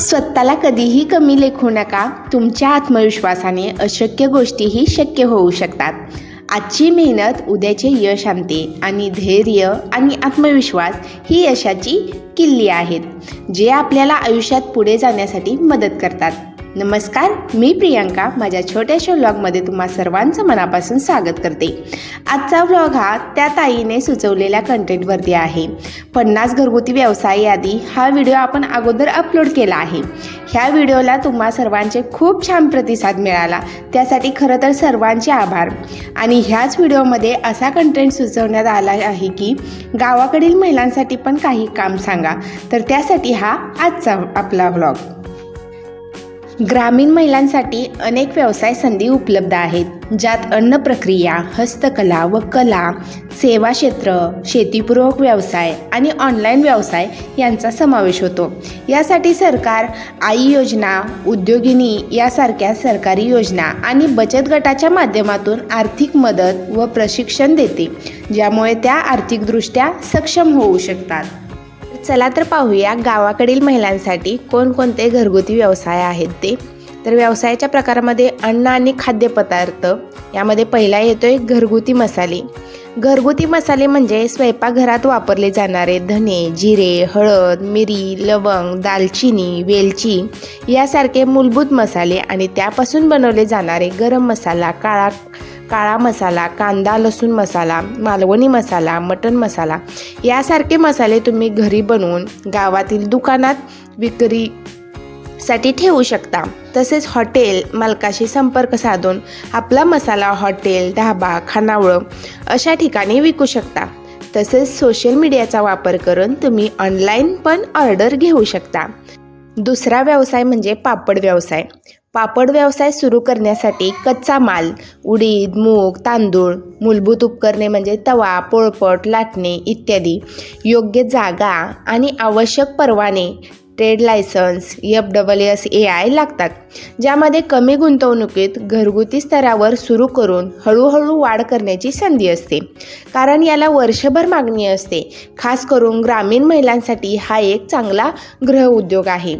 स्वतःला कधीही कमी लेखू नका. तुमच्या आत्मविश्वासाने अशक्य गोष्टीही शक्य होऊ शकतात. आजची मेहनत उद्याचे यश आणते आणि धैर्य आणि आत्मविश्वास ही यशाची किल्ली आहेत जे आपल्याला आयुष्यात पुढे जाण्यासाठी मदत करतात. नमस्कार मी प्रियांका. माझ्या छोट्याशा व्लॉगमध्ये तुम्हा सर्वांचं मनापासून स्वागत करते. आजचा व्लॉग हा त्या ताईने सुचवलेल्या कंटेंटवरती आहे. पन्नास घरगुती व्यवसाय यादी हा व्हिडिओ आपण अगोदर अपलोड केला आहे. ह्या व्हिडिओला तुम्हा सर्वांचे खूप छान प्रतिसाद मिळाला. त्यासाठी खरं तर सर्वांचे आभार. आणि ह्याच व्हिडिओमध्ये असा कंटेंट सुचवण्यात आला आहे की गावाकडील महिलांसाठी पण काही काम सांगा. तर त्यासाठी हा आजचा आपला व्लॉग ग्रामीण महिलांसाठी अनेक व्यवसाय संधी उपलब्ध आहेत ज्यात अन्न प्रक्रिया हस्तकला व कला सेवा क्षेत्र शेतीपूरक व्यवसाय आणि ऑनलाईन व्यवसाय यांचा समावेश होतो. यासाठी सरकार आई योजना उद्योगिनी यासारख्या सरकारी योजना आणि बचत गटाच्या माध्यमातून आर्थिक मदत व प्रशिक्षण देते ज्यामुळे त्या आर्थिकदृष्ट्या सक्षम होऊ शकतात. चला तर पाहूया गावाकडील महिलांसाठी कोणकोणते घरगुती व्यवसाय आहेत ते. तर व्यवसायाच्या प्रकारामध्ये अन्न आणि खाद्यपदार्थ यामध्ये पहिला येतोय घरगुती मसाले. घरगुती मसाले म्हणजे स्वयंपाकघरात वापरले जाणारे धने जिरे हळद मिरी लवंग दालचिनी वेलची यासारखे मूलभूत मसाले आणि त्यापासून बनवले जाणारे गरम मसाला काळा काळा मसाला कांदा लसूण मसाला मालवणी मसाला मटण मसाला यासारखे मसाले तुम्ही घरी बनवून गावातील दुकानात विक्रीसाठी ठेवू शकता. तसेच हॉटेल मालकाशी संपर्क साधून आपला मसाला हॉटेल ढाबा खानावळं अशा ठिकाणी विकू शकता. तसेच सोशल मीडियाचा वापर करून तुम्ही ऑनलाईन पण ऑर्डर घेऊ शकता. दुसरा व्यवसाय म्हणजे पापड व्यवसाय. पापड व्यवसाय सुरू करण्यासाठी कच्चा माल उडीद मूग तांदूळ मूलभूत उपकरणे म्हणजे तवा पोळपट लाटणे इत्यादी योग्य जागा आणि आवश्यक परवाने trade licence F double S A I लागतात ज्यामध्ये कमी गुंतवणुकीत घरगुती स्तरावर सुरू करून हळूहळू वाढ करण्याची संधी असते. कारण याला वर्षभर मागणी असते खास करून ग्रामीण महिलांसाठी हा एक चांगला गृहउद्योग आहे.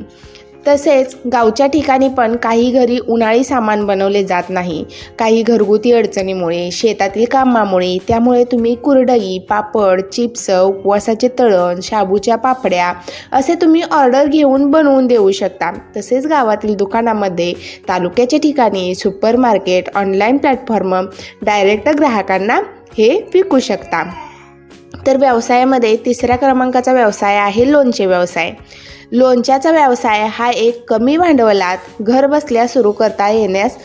तसेच गावच्या ठिकाणी पण काही घरी उन्हाळी सामान बनवले जात नाही. काही घरगुती अडचणीमुळे शेतातील कामामुळे त्यामुळे तुम्ही कुरडई पापड चिप्स उपवासाचे तळण शाबूच्या पापड्या असे तुम्ही ऑर्डर घेऊन बनवून देऊ शकता. तसेच गावातील दुकानामध्ये तालुक्याच्या ठिकाणी super market online platform direct ग्राहकांना हे विकू शकता. तर व्यवसायामध्ये तिसऱ्या क्रमांकाचा व्यवसाय आहे लोणचे व्यवसाय. लोणच्याचा व्यवसाय हा एक कमी भांडवलात घर बसल्या सुरू करता येण्यास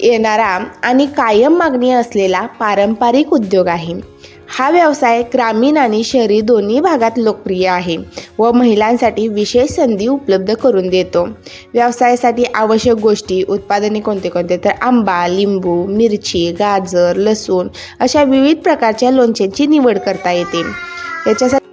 येणारा आणि कायम मागणी असलेला पारंपरिक उद्योग आहे. हा व्यवसाय ग्रामीण आणि शहरी दोन्ही भागात लोकप्रिय आहे व महिलांसाठी विशेष संधी उपलब्ध करून देतो. व्यवसायासाठी आवश्यक गोष्टी उत्पादने कोणते कोणते? तर आंबा लिंबू मिरची गाजर लसूण अशा विविध प्रकारच्या लोणच्यांची निवड करता येते. याच्यासाठी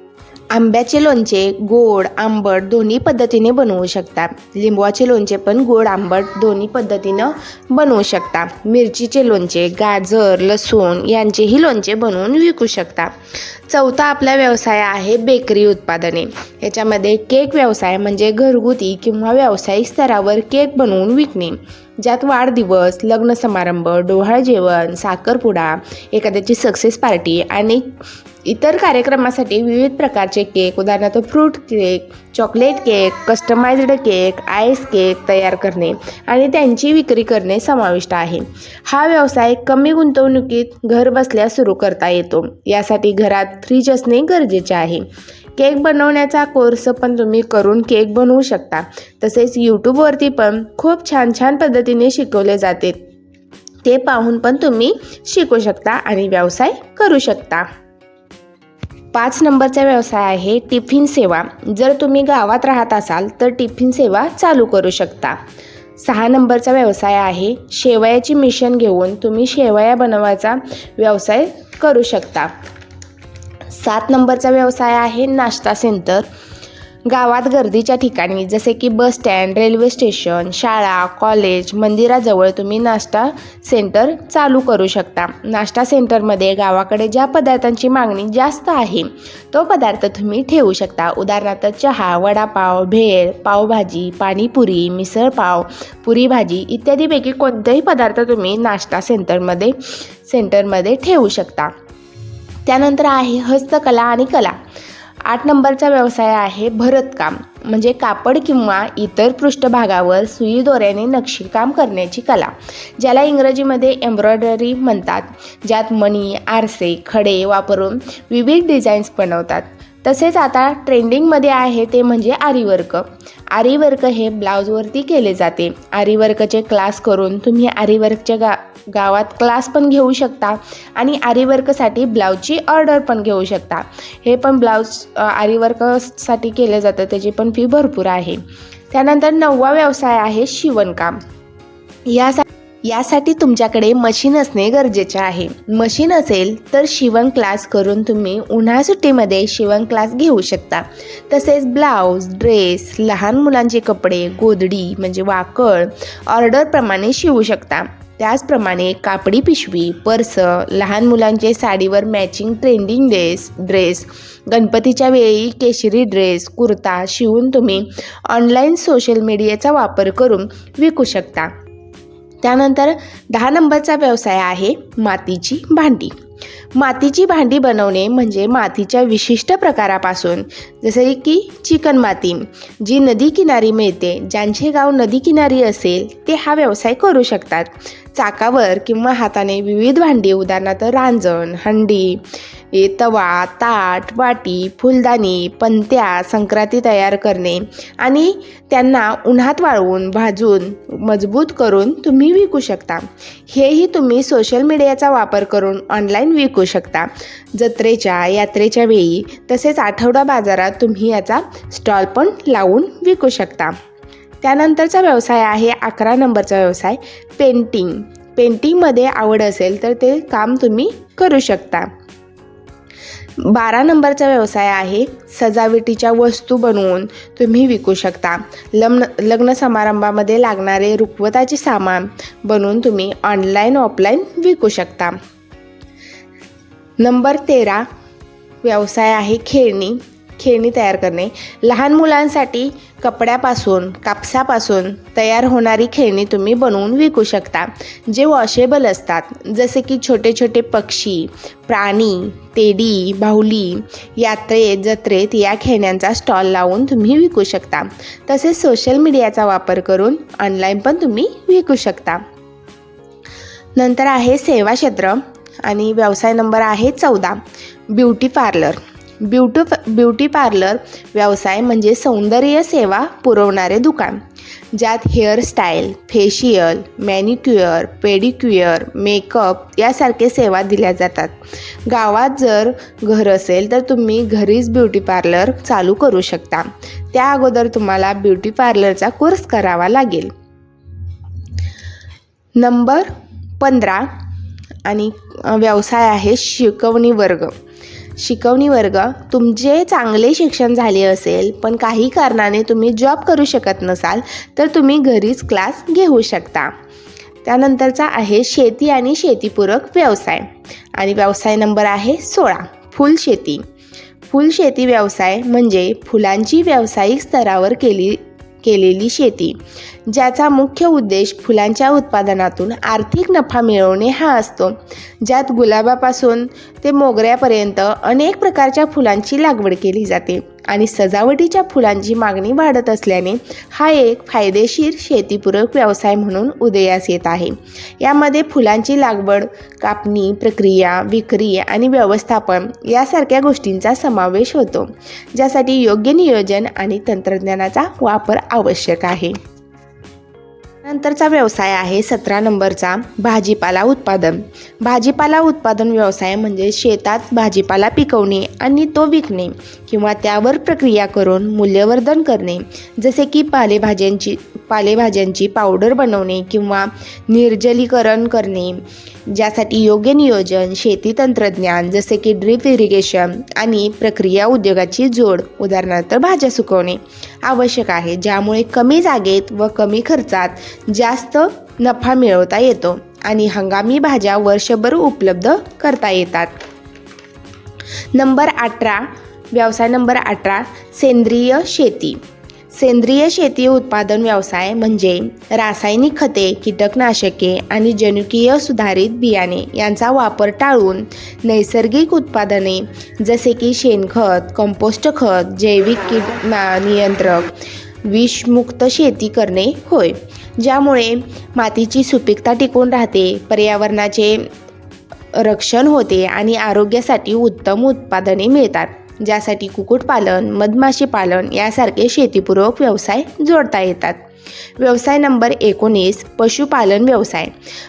आंब्याचे लोणचे गोड आंबट दोन्ही पद्धतीने बनवू शकता. लिंबवाचे लोणचे पण गोड आंबट दोन्ही पद्धतीनं बनवू शकता. मिरचीचे लोणचे गाजर लसूण यांचेही लोणचे बनवून विकू शकता. चौथा आपला व्यवसाय आहे बेकरी उत्पादने. याच्यामध्ये केक व्यवसाय म्हणजे घरगुती किंवा व्यावसायिक स्तरावर केक बनवून विकणे. ज्यात वाढदिवस लग्न समारंभ डोहाळ जेवण साखरपुडा एखाद्याची सक्सेस पार्टी आणि इतर कार्यक्रमासाठी विविध प्रकारचे केक उदाहरणार्थ fruit cake chocolate cake customized cake ice cake तयार करणे आणि त्यांची विक्री करणे समाविष्ट आहे. हा व्यवसाय कमी गुंतवणुकीत घर बसल्या सुरू करता येतो. यासाठी घरात फ्रीज असणे गरजेचे आहे. केक बनवण्याचा कोर्स पण तुम्ही करून केक बनवू शकता. तसेच यूट्यूबवरती पण खूप छान छान पद्धतीने शिकवले जाते. ते पाहून पण तुम्ही शिकू शकता आणि व्यवसाय करू शकता. पाच नंबरचा व्यवसाय आहे टिफिन सेवा. जर तुम्ही गावात राहत असाल तर टिफिन सेवा चालू करू शकता. सहा नंबरचा व्यवसाय आहे शेवयाची मिशन घेऊन तुम्ही शेवया बनवायचा व्यवसाय करू शकता. सात नंबरचा व्यवसाय आहे नाश्ता सेंटर. गावात गर्दीच्या ठिकाणी जसे की बस स्टँड रेल्वे स्टेशन शाळा कॉलेज मंदिराजवळ तुम्ही नाश्ता सेंटर चालू करू शकता. नाश्ता सेंटरमध्ये गावाकडे ज्या पदार्थांची मागणी जास्त आहे तो पदार्थ तुम्ही ठेवू शकता. उदाहरणार्थ चहा वडापाव भेळ पावभाजी पाणीपुरी मिसळपाव पुरी भाजी इत्यादीपैकी कोणतेही पदार्थ तुम्ही नाश्ता सेंटरमध्ये सेंटरमध्ये ठेवू शकता. त्यानंतर आहे हस्तकला आणि कला. आठ नंबरचा व्यवसाय आहे भरतकाम. म्हणजे कापड किंवा इतर पृष्ठभागावर सुई दोऱ्याने नक्षीकाम करण्याची कला ज्याला इंग्रजीमध्ये एम्ब्रॉयडरी म्हणतात. ज्यात मणी आरसे खडे वापरून विविध डिझाईन्स बनवतात. तसेच आता ट्रेंडिंगमध्ये आहे ते म्हणजे आरीवर्क. आरीवर्क हे ब्लाऊजवरती केले जाते. आरीवर्कचे क्लास करून तुम्ही आरीवर्कच्या गा गावात क्लास पण घेऊ शकता आणि आरीवर्कसाठी ब्लाऊजची ऑर्डर पण घेऊ शकता. हे पण ब्लाऊज आरीवर्कसाठी केलं जातं त्याची पण फी भरपूर आहे. त्यानंतर नववा व्यवसाय आहे शिवणकाम. यासाठी यासाठी तुमच्याकडे मशीन असणे गरजेचे आहे. मशीन असेल तर शिवण क्लास करून तुम्ही उन्हाळा सुट्टीमध्ये शिवण क्लास घेऊ शकता. तसेच ब्लाऊज ड्रेस लहान मुलांचे कपडे गोदडी म्हणजे वाकळ ऑर्डरप्रमाणे शिवू शकता. त्याचप्रमाणे कापडी पिशवी पर्स लहान मुलांचे साडीवर मॅचिंग ट्रेंडिंग ड्रेस ड्रेस गणपतीच्या वेळी केशरी ड्रेस कुर्ता शिवून तुम्ही ऑनलाईन सोशल मीडियाचा वापर करून विकू शकता. त्यानंतर दहा नंबरचा व्यवसाय आहे मातीची भांडी. मातीची भांडी बनवणे म्हणजे मातीच्या विशिष्ट प्रकारापासून जसे की चिकन माती जी नदी किनारी मिळते ज्यांचे गाव नदी किनारी असेल ते हा व्यवसाय करू शकतात. चाकावर किंवा हाताने विविध भांडी उदाहरणार्थ रांजण हंडी तवा ताट वाटी फुलदाणी पंत्या संक्रांती तयार करणे आणि त्यांना उन्हात वाळवून भाजून मजबूत करून तुम्ही विकू शकता. हेही तुम्ही सोशल मीडियाचा वापर करून ऑनलाईन विकू शकता. जत्रेच्या यात्रेच्या वेळी तसेच आठवडा बाजारात तुम्ही याचा स्टॉल पण लावून विकू शकता. त्यानंतरचा व्यवसाय आहे अकरा नंबरचा व्यवसाय पेंटिंग. पेंटिंगमध्ये आवड असेल तर ते काम तुम्ही करू शकता. बारा नंबरचा व्यवसाय आहे सजावटीच्या वस्तू बनवून तुम्ही विकू शकता. लग्न लग्न समारंभामध्ये लागणारे रुखवताचे सामान बनवून तुम्ही ऑनलाईन ऑफलाईन विकू शकता. नंबर तेरा व्यवसाय आहे खेळणी. खेळणी तयार करणे. लहान मुलांसाठी कपड्यापासून कापसापासून तयार होणारी खेळणी तुम्ही बनवून विकू शकता जे वॉशेबल असतात. जसे की छोटे छोटे पक्षी प्राणी तेडी बाहुली यात्रेत जत्रेत या खेळण्यांचा स्टॉल लावून तुम्ही विकू शकता. तसेच सोशल मीडियाचा वापर करून ऑनलाईन पण तुम्ही विकू शकता. नंतर आहे सेवा क्षेत्र आणि व्यवसाय नंबर आहे चौदा beauty parlour. Beauty beauty parlour व्यवसाय म्हणजे सौंदर्य सेवा पुरवणारे दुकान. ज्यात hairstyle facial manicure pedicure makeup यासारखे सेवा दिल्या जातात. गावात जर घर असेल तर तुम्ही घरीच ब्युटी पार्लर चालू करू शकता. त्या अगोदर तुम्हाला ब्युटी पार्लरचा कोर्स करावा लागेल. नंबर पंधरा आणि व्यवसाय आहे शिकवणी वर्ग. शिकवणी वर्ग तुमचे चांगले शिक्षण झाले असेल पण काही कारणाने तुम्ही जॉब करू शकत नसाल तर तुम्ही घरीच क्लास घेऊ शकता. त्यानंतरचा आहे शेती आणि शेतीपूरक व्यवसाय. आणि व्यवसाय नंबर आहे सोळा फुलशेती फुलशेती व्यवसाय म्हणजे फुलांची व्यावसायिक स्तरावर केली केलेली शेती ज्याचा मुख्य उद्देश फुलांच्या उत्पादनातून आर्थिक नफा मिळवणे हा असतो. ज्यात गुलाबापासून ते मोगऱ्यापर्यंत अनेक प्रकारच्या फुलांची लागवड केली जाते. आणि सजावटीच्या फुलांची मागणी वाढत असल्याने हा एक फायदेशीर शेतीपूरक व्यवसाय म्हणून उदयास येत आहे. यामध्ये फुलांची लागवड कापणी प्रक्रिया विक्री आणि व्यवस्थापन यासारख्या गोष्टींचा समावेश होतो ज्यासाठी योग्य नियोजन आणि तंत्रज्ञानाचा वापर आवश्यक आहे. नंतरचा व्यवसाय आहे सतरा नंबरचा भाजीपाला उत्पादन. भाजीपाला उत्पादन व्यवसाय म्हणजे शेतात भाजीपाला पिकवणे आणि तो विकणे किंवा त्यावर प्रक्रिया करून मूल्यवर्धन करणे. जसे की पालेभाज्यांची पालेभाज्यांची पावडर बनवणे किंवा निर्जलीकरण करणे. ज्यासाठी योग्य नियोजन शेती तंत्रज्ञान जसे की ड्रिप इरिगेशन आणि प्रक्रिया उद्योगाची जोड उदाहरणार्थ भाज्या सुकवणे. आवश्यक आहे ज्यामुळे कमी जागेत व कमी खर्चात जास्त नफा मिळवता येतो आणि हंगामी भाज्या वर्षभर उपलब्ध करता येतात. नंबर अठरा व्यवसाय नंबर अठरा सेंद्रिय शेती. सेंद्रिय शेती उत्पादन व्यवसाय म्हणजे रासायनिक खते कीटकनाशके आणि जनुकीय सुधारित बियाणे यांचा वापर टाळून नैसर्गिक उत्पादने जसे की शेणखत कंपोस्ट खत जैविक कीट नियंत्रक विषमुक्त शेती करणे होय. ज्यामुळे मातीची सुपीकता टिकून राहते पर्यावरणाचे रक्षण होते आणि आरोग्यासाठी उत्तम उत्पादने मिळतात. ज्यासाठी कुक्कुटपालन मधमाशी पालन यासारखे शेतीपूरक व्यवसाय जोडता येतात. व्यवसाय नंबर एकोणीस पशुपालन व्यवसाय.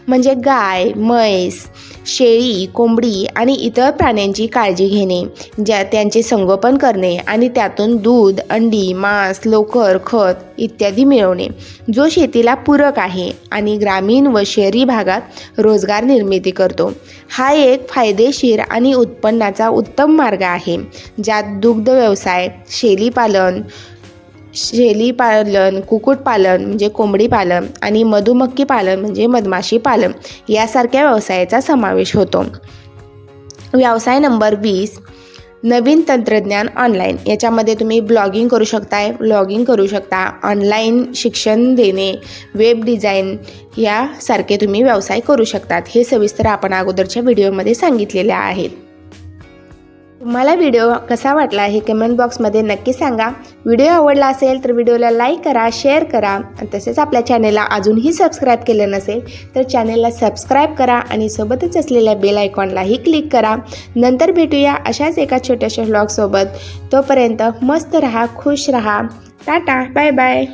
म्हणजे गाय म्हैस शेळी कोंबडी आणि इतर प्राण्यांची काळजी घेणे ज्या त्यांचे संगोपन करणे आणि त्यातून दूध अंडी मांस लोकर खत इत्यादी मिळवणे. जो शेतीला पूरक आहे आणि ग्रामीण व शहरी भागात रोजगार निर्मिती करतो. हा एक फायदेशीर आणि उत्पन्नाचा उत्तम मार्ग आहे ज्यात दुग्ध व्यवसाय शेळीपालन शेली पालन कुक्कुटपालन म्हणजे कोंबडी पालन आणि मधुमक्खी पालन म्हणजे मधमाशी पालन यासारख्या व्यवसायाचा समावेश होतो. व्यवसाय नंबर वीस नवीन तंत्रज्ञान ऑनलाईन याच्यामध्ये तुम्ही ब्लॉगिंग करू शकताय ब्लॉगिंग करू शकता ऑनलाईन शिक्षण देणे वेब डिझाईन यासारखे तुम्ही व्यवसाय करू शकतात. हे सविस्तर आपण अगोदरच्या व्हिडिओमध्ये सांगितलेले आहेत. तुम्हाला व्हिडिओ कसा वाटला हे कमेंट बॉक्समध्ये नक्की सांगा. व्हिडिओ आवडला असेल तर व्हिडिओला लाईक करा शेअर करा आणि तसेच आपल्या चॅनेलला अजूनही सबस्क्राईब केलं नसेल तर चॅनेलला सबस्क्राईब करा आणि सोबतच असलेल्या बेल आयकॉनलाही क्लिक करा. नंतर भेटूया अशाच एका छोट्याशा व्लॉगसोबत तोपर्यंत मस्त रहा खुश रहा. Tata bye bye